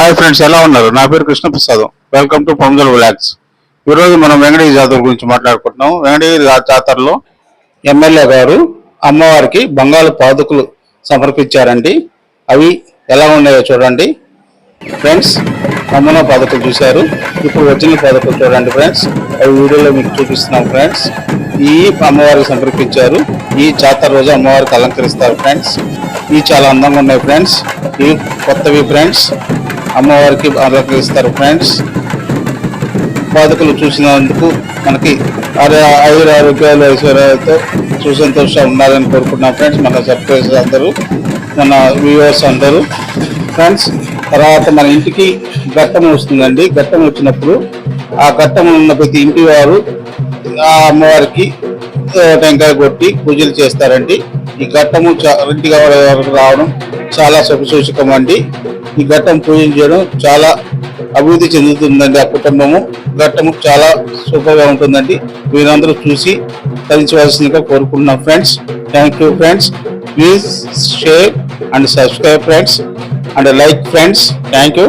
Hi friends ఎలా ఉన్నారు? నా పేరు Krishnaprasad. Welcome to Pongal vlogs ఈరోజు మనం వెంకటేశ్వర జాతర గురించి మాట్లాడుకుంటున్నాం. వెంకటగిరి జాతరలో ఎమ్మెల్యే గారు అమ్మవారికి బంగాళ పాదుకులు సమర్పించారండి. అవి ఎలా ఉన్నాయో చూడండి. ఫ్రెండ్స్ నమూన పాదకులు చూశారు. ఇప్పుడు వచ్చిన పాదకులు చూడండి ఫ్రెండ్స్ అవి వీడియోలో మీకు చూపిస్తున్నాం ఫ్రెండ్స్ ఈ అమ్మవారికి సమర్పించారు. ఈ జాతర రోజు అమ్మవారికి అలంకరిస్తారు ఫ్రెండ్స్ ఇవి చాలా అందంగా ఉన్నాయి ఫ్రెండ్స్ ఇవి కొత్తవి ఫ్రెండ్స్ అమ్మవారికి అలంకరిస్తారు ఫ్రెండ్స్. బాధకులు చూసినందుకు మనకి ఐదు ఆరోగ్యాలు ఐశ్వర్యాలతో సుసంతోషంగా ఉండాలని కోరుకుంటున్నాం ఫ్రెండ్స్. మన సబ్స్క్రైబర్స్ అందరూ మన వ్యూవర్స్ అందరూ. ఫ్రెండ్స్ తర్వాత మన ఇంటికి ఘట్టం వస్తుందండి. ఘట్టం వచ్చినప్పుడు ఆ ఘట్టం ఉన్న ప్రతి ఇంటి వారు ఆ అమ్మవారికి టెంకాయ కొట్టి పూజలు చేస్తారండి. ఈ ఘట్టము చా- ఇంటికి వరకు రావడం చాలా శుభసూచకం అండి. ఈ ఘట్టం పూజించడం చాలా అభివృద్ధి చెందుతుందండి ఆ కుటుంబము. ఘట్టము చాలా సూపర్గా ఉంటుందండి. మీరందరూ చూసి తరించవలసిందిగా కోరుకుంటున్నాం friends. Thank you friends. Please share and subscribe friends and like friends thank you